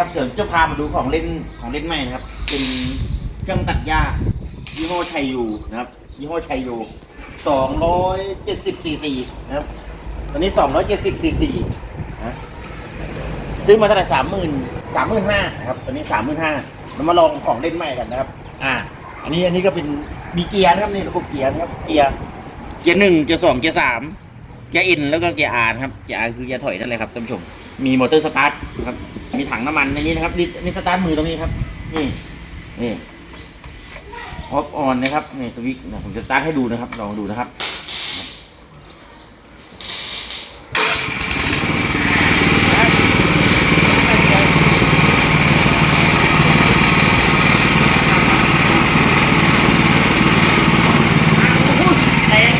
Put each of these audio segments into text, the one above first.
ครับ เดี๋ยวจะพามาดูของเล่นของเล่นใหม่นะครับ เป็นเครื่องตัดหญ้ายี่ห้อชัยยูนะครับ ยี่ห้อชัยยูสองร้อยเจ็ดสิบซีซีนะครับ ตอนนี้สองร้อยเจ็ดสิบซีซีนะซื้อมาเท่าไหร่สามหมื่นสามหมื่นห้าครับ ตอนนี้สามหมื่นห้าเรามาลองของเล่นใหม่กันนะครับ อ่า อันนี้อันนี้ก็เป็นมีเกียร์นะครับนี่ระบบเกียร์นะครับ เกียร์ เกียร์หนึ่งเกียร์สองเกียร์สามเกียร์อินแล้วก็เกียร์อาร์ครับ เกียร์อาร์คือเกียร์ถอยนั่นแหละครับท่านผู้ชม มีมอเตอร์สตาร์ทนะครับ มีถังน้ำมันในนี้นะครับนี่นี่สตาร์ทมือตรงนี้ครับ นี่นี่ออฟออนนะครับนี่สวิตช์ผมจะสตาร์ทให้ดูนะครับ ลองดูนะครับ แรง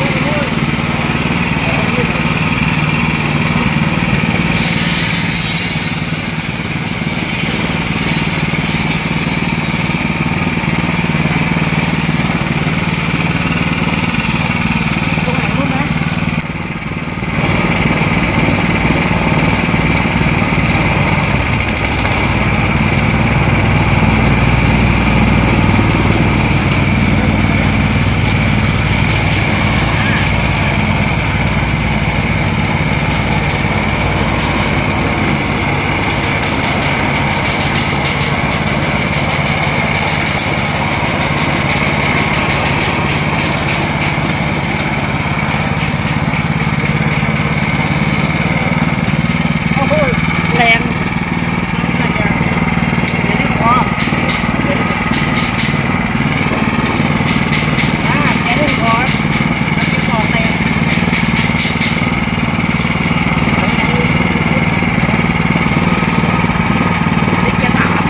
ตรงไหนรู้ไหมโอ้โหแรงน่าจะเดี๋ยวนี้พอเดี๋ยวนี้อ่าแค่นี้พอมันเป็นของแรงนี่เกียร์สาม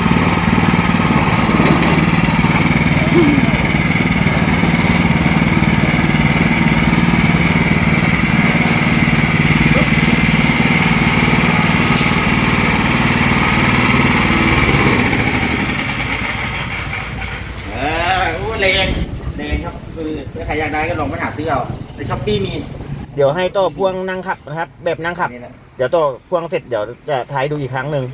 เออโอ้แรงแรงครับคือถ้าใครอยากได้ก็ลองไปหาซื้อเอาในช้อปปี้มี เดี๋ยวให้โต้พ่วงนั่งขับนะครับ แบบนั่งขับ นี่แหละ เดี๋ยวโต้พ่วงเสร็จเดี๋ยวจะถ่ายดูอีกครั้งหนึ่ง